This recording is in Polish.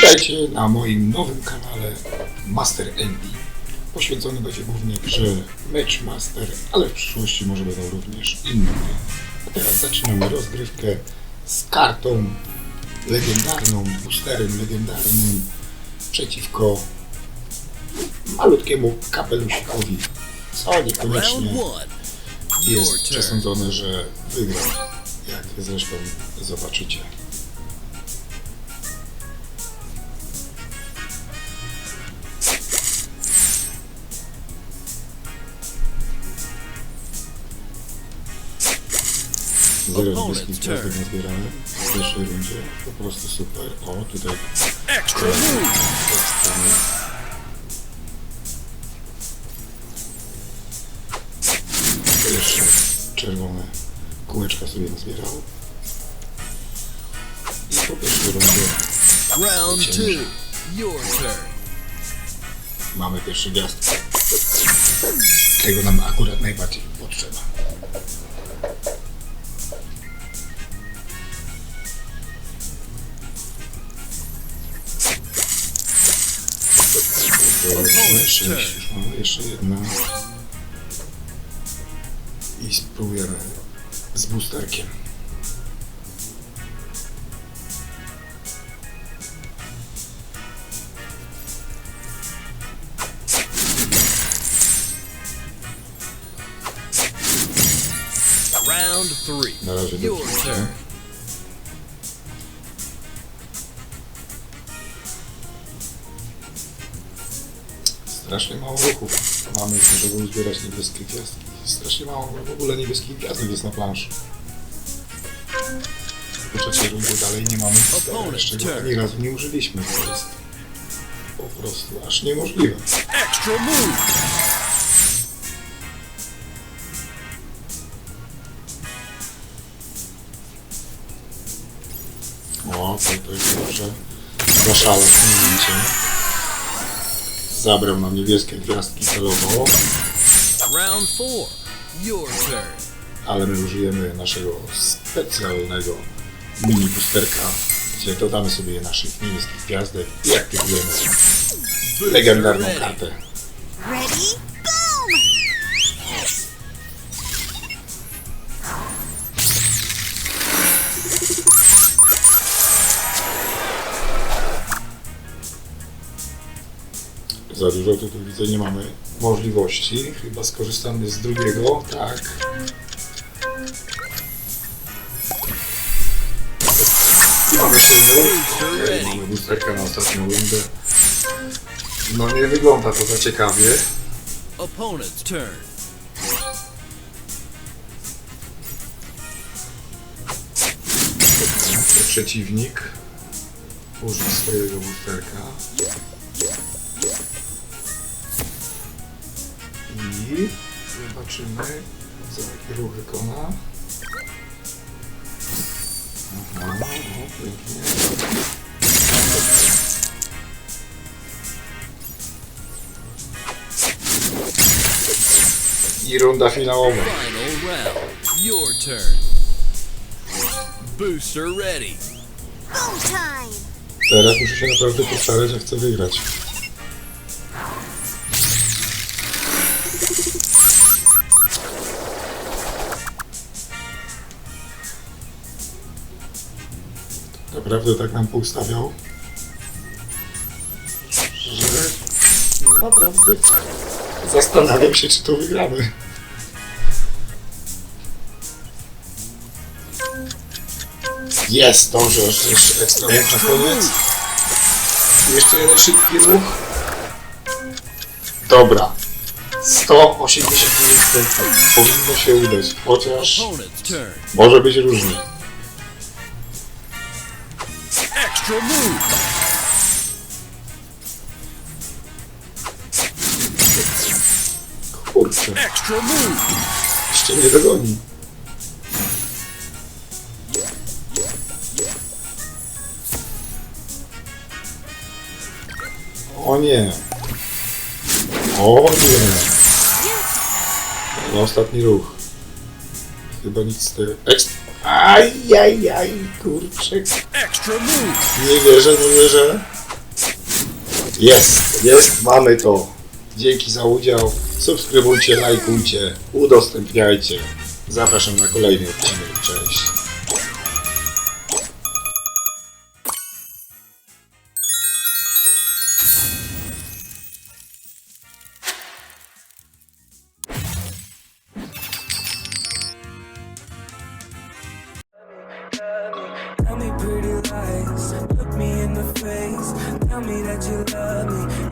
Witajcie na moim nowym kanale Master Envy. Poświęcony będzie głównie grze Matchmaster, ale w przyszłości może będą również inne. A teraz zaczynamy rozgrywkę z kartą legendarną, boosterem legendarnym przeciwko malutkiemu kapelusikowi, co niekoniecznie jest przesądzone, że wygra, jak zresztą zobaczycie. Zero niebieskich gwiazdek nazbieramy w pierwszej rundzie. Po prostu super. O, tutaj Extra move. ekstra. Jeszcze czerwone kółeczka sobie nazbierał. I po pierwszej rundzie Round two. Your turn. mamy pierwszy gwiazdkę. Tego nam akurat najbardziej potrzeba. Jeszcze, jeszcze, mamy jeszcze jedna. I spróbujemy z boosterkiem. Round three. Na razie dobrze. Strasznie mało ruchów mamy, żeby uzbierać niebieskie gwiazdki. Strasznie mało w ogóle niebieskich gwiazdek jest na planszy. Po trzeciej rundzie dalej nie mamy. Opponent Jeszcze go ani razu nie użyliśmy. To jest po prostu aż niemożliwe. Extra move. O, to, jest dobrze. Zaszalał w tym momencie. Zabrał nam niebieskie gwiazdki celowo, Round four. Your turn. ale my użyjemy naszego specjalnego mini boosterka, gdzie dodamy sobie naszych niebieskich gwiazdek i aktywujemy legendarną kartę. Ready? Za dużo to tu widzę nie mamy możliwości. Chyba skorzystamy z drugiego, tak. Mamy silny. Okej, mamy boosterka na ostatnią rundę. No nie wygląda to za ciekawie. Opponent's turn. Przeciwnik użył swojego boosterka. I zobaczymy, co jaki ruch wykona. Aha, o, pięknie. I runda finałowa. Final round. Your turn. Booster ready. Boom time! Teraz muszę się naprawdę postarać, jak chcę wygrać. Naprawdę tak nam poustawiał, że naprawdę zastanawiam się, czy to wygramy. Jest, dobrze, jeszcze ekstra na koniec. Jeszcze jeden szybki ruch. Dobra. 189 punktów. Powinno się udać. Chociaż może być różnie. Kurczę, jeszcze nie dogoni. O nie. O nie. No, ostatni ruch. Chyba nic z tego. Ekstra. Ajajaj, move. Nie wierzę, nie wierzę. Jest, jest, mamy to. Dzięki za udział. Subskrybujcie, lajkujcie, udostępniajcie. Zapraszam na kolejny odcinek. Cześć. Tell me that you love me,